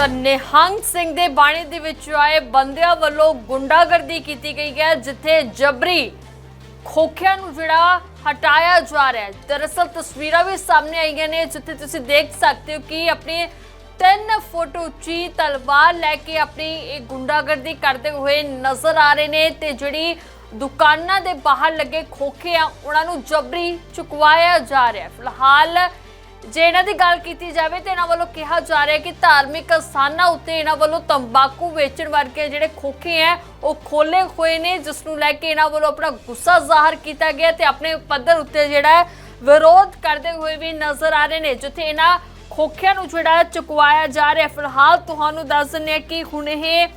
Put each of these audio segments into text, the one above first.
ਨਿਹੰਗ ਸਿੰਘ ਦੇ ਬਾਣੇ ਦੇ ਵਿੱਚ ਆਏ ਬੰਦਿਆਂ ਵੱਲੋਂ ਗੁੰਡਾਗਰਦੀ ਕੀਤੀ ਗਈ ਹੈ, ਜਿੱਥੇ ਜਬਰੀ ਖੋਖਿਆਂ ਨੂੰ ਜਿਹੜਾ ਹਟਾਇਆ ਜਾ ਰਿਹਾ ਹੈ। ਦਰਅਸਲ ਤਸਵੀਰਾਂ ਵੀ ਸਾਹਮਣੇ ਆਈਆਂ ਨੇ, ਜਿੱਥੇ ਤੁਸੀਂ ਦੇਖ ਸਕਦੇ ਹੋ ਕਿ ਆਪਣੀ 3 ਫੁੱਟ ਉੱਚੀ ਤਲਵਾਰ ਲੈ ਕੇ ਆਪਣੀ ਇਹ ਗੁੰਡਾਗਰਦੀ ਕਰਦੇ ਹੋਏ ਨਜ਼ਰ ਆ ਰਹੇ ਨੇ ਤੇ ਜਿਹੜੀ ਦੁਕਾਨਾਂ ਦੇ ਬਾਹਰ ਲੱਗੇ ਖੋਖੇ ਆ, ਉਹਨਾਂ ਨੂੰ ਜਬਰੀ ਚੁਕਵਾਇਆ ਜਾ ਰਿਹਾ ਫਿਲਹਾਲ ਜੇ ਇਹਨਾਂ ਦੀ ਗੱਲ ਕੀਤੀ ਜਾਵੇ ਤੇ ਇਹਨਾਂ ਵੱਲੋਂ ਕਿਹਾ ਜਾ ਰਿਹਾ ਕਿ ਧਾਰਮਿਕ ਸਥਾਨਾਂ ਉੱਤੇ ਇਹਨਾਂ ਵੱਲੋਂ ਤੰਬਾਕੂ ਵੇਚਣ ਵਰਗੇ ਜਿਹੜੇ ਖੋਖੇ ਹੈ, ਉਹ ਖੋਲੇ ਹੋਏ ਨੇ, ਜਿਸ ਨੂੰ ਲੈ ਕੇ ਇਹਨਾਂ ਵੱਲੋਂ ਆਪਣਾ ਗੁੱਸਾ ਜ਼ਾਹਰ ਕੀਤਾ ਗਿਆ ਤੇ ਆਪਣੇ ਪੱਧਰ ਉੱਤੇ ਜਿਹੜਾ ਵਿਰੋਧ ਕਰਦੇ ਹੋਏ ਵੀ ਨਜ਼ਰ ਆ ਰਹੇ ਨੇ, ਜਿੱਥੇ ਇਹਨਾਂ ਖੋਖਿਆਂ ਨੂੰ ਜਿਹੜਾ ਚੁਕਵਾਇਆ ਜਾ ਰਿਹਾ ਫਿਲਹਾਲ ਤੁਹਾਨੂੰ ਦੱਸ ਦਿੰਦੇ ਹਾਂ ਕਿ ਹੁਣ ਇਹ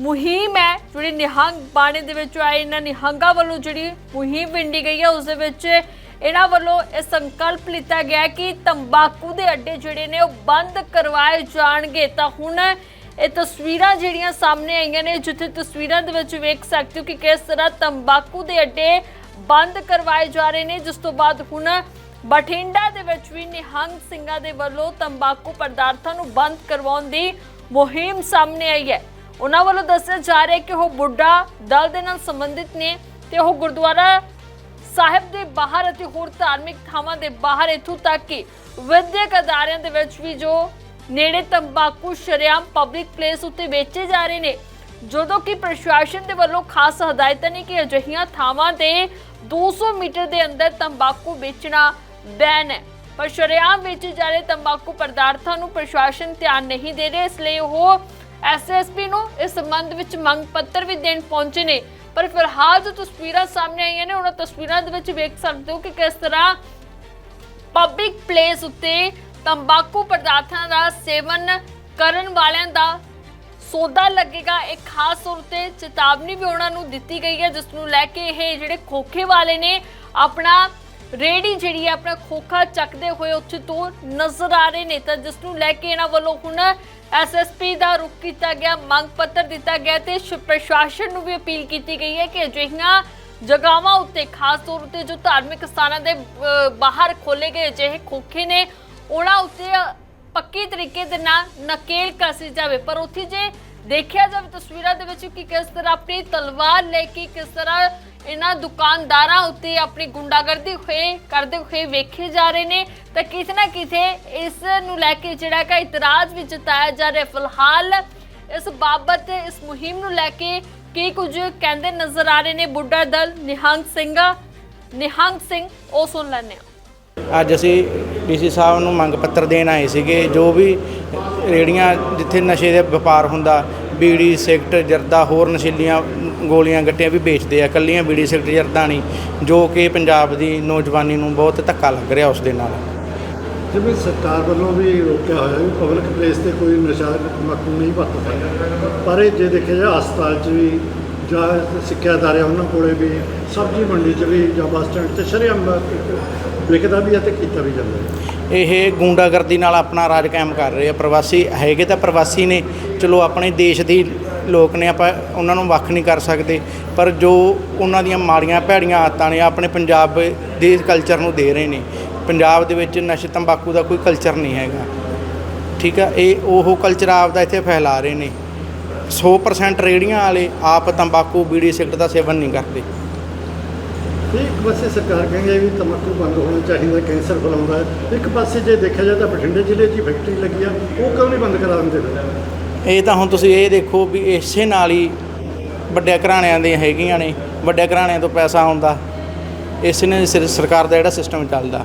ਮੁਹਿੰਮ ਹੈ, ਜਿਹੜੀ ਨਿਹੰਗ ਬਾਣੇ ਦੇ ਵਿੱਚ ਆਏ ਇਹਨਾਂ ਨਿਹੰਗਾਂ ਵੱਲੋਂ ਜਿਹੜੀ ਮੁਹਿੰਮ ਵਿੰਡੀ ਗਈ ਹੈ, ਉਸ ਦੇ ਵਿੱਚ ਇਹਨਾਂ ਵੱਲੋਂ ਇਹ ਸੰਕਲਪ ਲਿੱਤਾ ਗਿਆ ਕਿ ਤੰਬਾਕੂ ਦੇ ਅੱਡੇ ਜਿਹੜੇ ਨੇ ਉਹ ਬੰਦ ਕਰਵਾਏ ਜਾਣਗੇ। ਤਾਂ ਹੁਣ ਇਹ ਤਸਵੀਰਾਂ ਜਿਹੜੀਆਂ ਸਾਹਮਣੇ ਆਈਆਂ ਨੇ, ਜਿੱਥੇ ਤਸਵੀਰਾਂ ਦੇ ਵਿੱਚ ਵੇਖ ਸਕਦੇ ਹੋ ਕਿ ਕਿਸ ਤਰ੍ਹਾਂ ਤੰਬਾਕੂ ਦੇ ਅੱਡੇ ਬੰਦ ਕਰਵਾਏ ਜਾ ਰਹੇ ਨੇ। ਜਿਸ ਤੋਂ ਬਾਅਦ ਹੁਣ ਬਠਿੰਡਾ ਦੇ ਵਿੱਚ ਵੀ ਨਿਹੰਗ ਸਿੰਘਾਂ ਦੇ ਵੱਲੋਂ ਤੰਬਾਕੂ ਪਦਾਰਥਾਂ ਨੂੰ ਬੰਦ ਕਰਵਾਉਣ ਦੀ ਮੁਹਿੰਮ ਸਾਹਮਣੇ ਆਈ ਹੈ। ਉਹਨਾਂ ਵੱਲੋਂ ਦੱਸਿਆ ਜਾ ਰਿਹਾ ਕਿ ਉਹ ਬੁੱਢਾ ਦਲ ਦੇ ਨਾਲ ਸੰਬੰਧਿਤ ਨੇ ਤੇ ਉਹ ਗੁਰਦੁਆਰਾ ਸਾਹਿਬ ਦੇ ਬਾਹਰ ਅਤੇ ਹੋਰ ਧਾਰਮਿਕ ਥਾਵਾਂ ਦੇ ਬਾਹਰ ਇਥੋਂ ਤੱਕ ਕਿ ਵਿਦਿਅਕ ਅਦਾਰਿਆਂ ਦੇ ਵਿੱਚ ਵੀ ਜੋ ਨੇੜੇ ਤੰਬਾਕੂ ਸ਼ਰੇਆਮ ਪਬਲਿਕ ਪਲੇਸ ਉੱਤੇ ਵੇਚੇ ਜਾ ਰਹੇ ਨੇ, ਜਦੋਂ ਕਿ ਪ੍ਰਸ਼ਾਸਨ ਦੇ ਵੱਲੋਂ ਖਾਸ ਹਦਾਇਤਾਂ ਨੇ ਕਿ ਅਜਿਹੀਆਂ ਥਾਵਾਂ ਤੇ 200 ਮੀਟਰ ਦੇ ਅੰਦਰ ਤੰਬਾਕੂ ਵੇਚਣਾ ਬੈਨ ਹੈ। ਪਰ ਸ਼ਰੇਆਮ ਵੇਚੇ ਜਾ ਰਹੇ ਤੰਬਾਕੂ ਪਦਾਰਥਾਂ ਨੂੰ ਪ੍ਰਸ਼ਾਸਨ ਧਿਆਨ ਨਹੀਂ ਦੇ ਰਿਹਾ, ਇਸ ਲਈ ਉਹ ਐਸਐਸਪੀ ਨੂੰ ਇਸ ਸੰਬੰਧ ਵਿੱਚ ਮੰਗ ਪੱਤਰ ਵੀ ਦੇਣ ਪਹੁੰਚੇ ਨੇ। ਪਰ ਫਿਲਹਾਲ ਜੋ ਤਸਵੀਰਾਂ ਸਾਹਮਣੇ ਆਈਆਂ ਨੇ, ਉਹਨਾਂ ਤਸਵੀਰਾਂ ਦੇ ਵਿੱਚ ਵੇਖ ਸਕਦੇ ਹੋ ਕਿ ਕਿਸ ਤਰ੍ਹਾਂ ਪਬਲਿਕ ਪਲੇਸ ਉੱਤੇ ਤੰਬਾਕੂ ਪਦਾਰਥਾਂ ਦਾ ਸੇਵਨ ਕਰਨ ਵਾਲਿਆਂ ਦਾ ਸੌਦਾ ਲੱਗੇਗਾ। ਇੱਕ ਖਾਸ ਤੌਰ ਤੇ ਚੇਤਾਵਨੀ ਵੀ ਉਹਨਾਂ ਨੂੰ ਦਿੱਤੀ ਗਈ ਹੈ, ਜਿਸ ਨੂੰ ਲੈ ਕੇ ਇਹ ਜਿਹੜੇ ਖੋਖੇ ਵਾਲੇ ਨੇ, ਆਪਣਾ ਰੇੜੀ ਜਿਹੜੀ ਹੈ ਆਪਣਾ ਖੋਖਾ ਚੱਕਦੇ ਹੋਏ ਉੱਥੇ ਤੋਂ ਨਜ਼ਰ ਆ ਰਹੇ ਨੇ। ਤਾਂ ਜਿਸ ਨੂੰ ਲੈ ਕੇ ਇਹਨਾਂ ਵੱਲੋਂ ਹੁਣ ਐਸਐਸਪੀ ਦਾ ਰੁਖ ਕੀਤਾ ਗਿਆ, ਮੰਗ ਪੱਤਰ ਦਿੱਤਾ ਗਿਆ ਤੇ ਪ੍ਰਸ਼ਾਸਨ ਨੂੰ ਵੀ ਅਪੀਲ ਕੀਤੀ ਗਈ ਹੈ ਕਿ ਅਜਿਹੀਆਂ ਜਗਾਵਾਂ ਉੱਤੇ, ਖਾਸ ਤੌਰ ਉੱਤੇ ਜੋ ਧਾਰਮਿਕ ਸਥਾਨਾਂ ਦੇ ਬਾਹਰ ਖੋਲੇ ਗਏ ਅਜਿਹੇ ਖੋਖੇ ਨੇ, ਉਹਨਾਂ ਉੱਤੇ ਪੱਕੀ ਤਰੀਕੇ ਦੇ ਨਾਲ ਨਕੇਲ ਕਸੀ ਜਾਵੇ। ਪਰ ਉੱਥੇ ਜੇ ਦੇਖਿਆ ਜਾਵੇ ਤਸਵੀਰਾਂ ਦੇ ਵਿੱਚ ਕਿ ਕਿਸ ਤਰ੍ਹਾਂ ਆਪਣੀ ਤਲਵਾਰ ਲੈ ਕੇ ਕਿਸ ਤਰ੍ਹਾਂ ਇਹਨਾਂ ਦੁਕਾਨਦਾਰਾਂ ਉੱਤੇ ਆਪਣੀ ਗੁੰਡਾਗਰਦੀ ਹੋਏ, ਕਰਦੇ ਹੋਏ ਵੇਖੇ ਜਾ ਰਹੇ ਨੇ। ਤਾਂ ਕਿਤੇ ਨਾ ਕਿਤੇ ਇਸ ਨੂੰ ਲੈ ਕੇ ਜਿਹੜਾ ਕਿ ਇਤਰਾਜ਼ ਵੀ ਜਤਾਇਆ ਜਾ ਰਿਹਾ। ਫਿਲਹਾਲ ਇਸ ਬਾਬਤ, ਇਸ ਮੁਹਿੰਮ ਨੂੰ ਲੈ ਕੇ ਕੀ ਕੁਝ ਕਹਿੰਦੇ ਨਜ਼ਰ ਆ ਰਹੇ ਨੇ ਬੁੱਢਾ ਦਲ? ਨਿਹੰਗ ਸਿੰਘ ਨਿਹੰਗ ਸਿੰਘ, ਉਹ ਸੁਣ ਲੈਂਦੇ ਹਾਂ। ਅੱਜ ਅਸੀਂ ਡੀਸੀ ਸਾਹਿਬ ਨੂੰ ਮੰਗ ਪੱਤਰ ਦੇਣ ਆਏ ਸੀਗੇ, ਜੋ ਵੀ ਰੇੜੀਆਂ ਜਿੱਥੇ ਨਸ਼ੇ ਦਾ ਵਪਾਰ ਹੁੰਦਾ, ਬੀੜੀ, ਸਿਗਰਟ, ਜਰਦਾ, ਹੋਰ ਨਸ਼ੀਲੀਆਂ ਗੋਲੀਆਂ, ਗੱਟੀਆਂ ਵੀ ਵੇਚਦੇ ਆ ਕੱਲੀਆਂ ਬੀੜੀ, ਸਿਗਰਟ, ਜਰਦਾ ਨਹੀਂ, ਜੋ ਕਿ ਪੰਜਾਬ ਦੀ ਨੌਜਵਾਨੀ ਨੂੰ ਬਹੁਤ ਧੱਕਾ ਲੱਗ ਰਿਹਾ ਉਸ ਦੇ ਨਾਲ। ਜਿਵੇਂ ਸਰਕਾਰ ਵੱਲੋਂ ਵੀ ਰੋਕਿਆ ਹੋਇਆ ਵੀ ਪਬਲਿਕ ਪਲੇਸ ਤੇ ਕੋਈ ਨਸ਼ਾ ਤੰਬਾਕੂ ਨਹੀਂ ਵਰਤਦਾ ਪਰ ਇਹ ਜੇ ਦੇਖਿਆ ਜਾਏ, ਹਸਪਤਾਲ 'ਚ ਵੀ ਜਾਂ ਸਿੱਖਿਆ ਅਦਾਰੇ ਉਹਨਾਂ ਕੋਲੇ ਵੀ ਸਬਜ਼ੀ ਮੰਡੀ 'ਚ ਵੀ ਜਾਂ ਬੱਸ ਸਟੈਂਡ ਤੇ ਸ਼ਰੇਆਮ ਵਿਕਦਾ ਵੀ ਹੈ ਤੇ ਕੀਤਾ ਵੀ ਜਾਂਦਾ ਹੈ। ਇਹ ਗੁੰਡਾਗਰਦੀ ਨਾਲ ਆਪਣਾ ਰਾਜ ਕਾਇਮ ਕਰ ਰਹੇ ਆ ਪ੍ਰਵਾਸੀ, ਹੈਗੇ ਤਾਂ ਪ੍ਰਵਾਸੀ ਨੇ, ਚਲੋ ਆਪਣੇ ਦੇਸ਼ ਦੀ ਲੋਕ ਨੇ, ਆਪਾਂ ਉਹਨਾਂ ਨੂੰ ਵੱਖ ਨਹੀਂ ਕਰ ਸਕਦੇ, ਪਰ ਜੋ ਉਹਨਾਂ ਦੀਆਂ ਮਾੜੀਆਂ ਭੈੜੀਆਂ ਆਦਤਾਂ ਨੇ, ਆਪਣੇ ਪੰਜਾਬ ਦੇ ਕਲਚਰ ਨੂੰ ਦੇ ਰਹੇ ਨੇ, ਪੰਜਾਬ ਦੇ ਵਿੱਚ ਨਸ਼ੇ, ਤੰਬਾਕੂ ਦਾ ਕੋਈ ਕਲਚਰ ਨਹੀਂ ਹੈਗਾ। ਠੀਕ ਆ, ਇਹ ਉਹ ਕਲਚਰ ਆਪਦਾ ਇੱਥੇ ਫੈਲਾ ਰਹੇ ਨੇ। 100% ਰੇੜੀਆਂ ਵਾਲੇ ਆਪ ਤੰਬਾਕੂ, ਬੀੜੀ, ਸਿਗਰਟ ਦਾ ਸੇਵਨ ਨਹੀਂ ਕਰਦੇ। ਇੱਕ ਪਾਸੇ ਸਰਕਾਰ ਕਹਿੰਦੀ ਵੀ ਤੰਬਾਕੂ ਬੰਦ ਹੋਣਾ ਚਾਹੀਦਾ, ਕੈਂਸਰ ਫੈਲਾਉਂਦਾ ਹੈ। ਇੱਕ ਪਾਸੇ ਜੇ ਦੇਖਿਆ ਜਾਏ ਤਾਂ ਬਠਿੰਡੇ ਜ਼ਿਲ੍ਹੇ 'ਚ ਫੈਕਟਰੀ ਲੱਗੀ ਆ, ਉਹ ਕਿਉਂ ਨਹੀਂ ਬੰਦ ਕਰਾ ਦਿੰਦੇ ਇਹ ਤਾਂ ਹੁਣ ਤੁਸੀਂ ਇਹ ਦੇਖੋ ਵੀ ਇਸੇ ਨਾਲ ਹੀ ਵੱਡਿਆਂ ਘਰਾਣਿਆਂ ਦੀਆਂ ਹੈਗੀਆਂ ਨੇ। ਵੱਡਿਆਂ ਘਰਾਣਿਆਂ ਤੋਂ ਪੈਸਾ ਆਉਂਦਾ। ਇਸ ਨੇ ਸਿਰ- ਸਰਕਾਰ ਦਾ ਜਿਹੜਾ ਸਿਸਟਮ ਚੱਲਦਾ।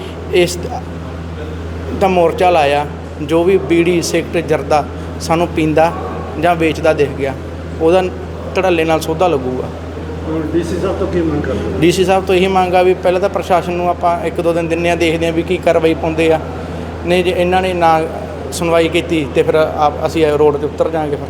ਇਸ ਦਾ ਮੋਰਚਾ ਲਾਇਆ ਜੋ ਵੀ ਬੀੜੀ ਸਿਗਰਟ ਜਰਦਾ ਸਾਨੂੰ ਪੀਂਦਾ ਜਾਂ ਵੇਚਦਾ ਦਿਖ ਗਿਆ ਉਹਦਾ ਧੜੱਲੇ ਨਾਲ ਸੋਧਾ ਲੱਗੂਗਾ। ਡੀਸੀ ਸਾਹਿਬ ਤੋਂ ਕੀ ਮੰਗ ਕਰਦੇ? ਡੀਸੀ ਸਾਹਿਬ ਤੋਂ ਇਹੀ ਮੰਗ ਆ ਵੀ ਪਹਿਲਾਂ ਤਾਂ ਪ੍ਰਸ਼ਾਸਨ ਨੂੰ ਆਪਾਂ ਇੱਕ ਦੋ ਦਿਨ ਦਿੰਨੇ ਆ ਦੇਖਦੇ ਆ ਵੀ ਕੀ ਕਾਰਵਾਈ ਪਾਉਂਦੇ ਆ। ਨਹੀਂ ਜੇ ਇਹਨਾਂ ਨੇ ਨਾ ਸੁਣਵਾਈ ਕੀਤੀ ਤੇ ਫਿਰ ਆਪ ਅਸੀਂ ਰੋਡ ਤੇ ਉਤਰ ਜਾਾਂਗੇ ਫਿਰ।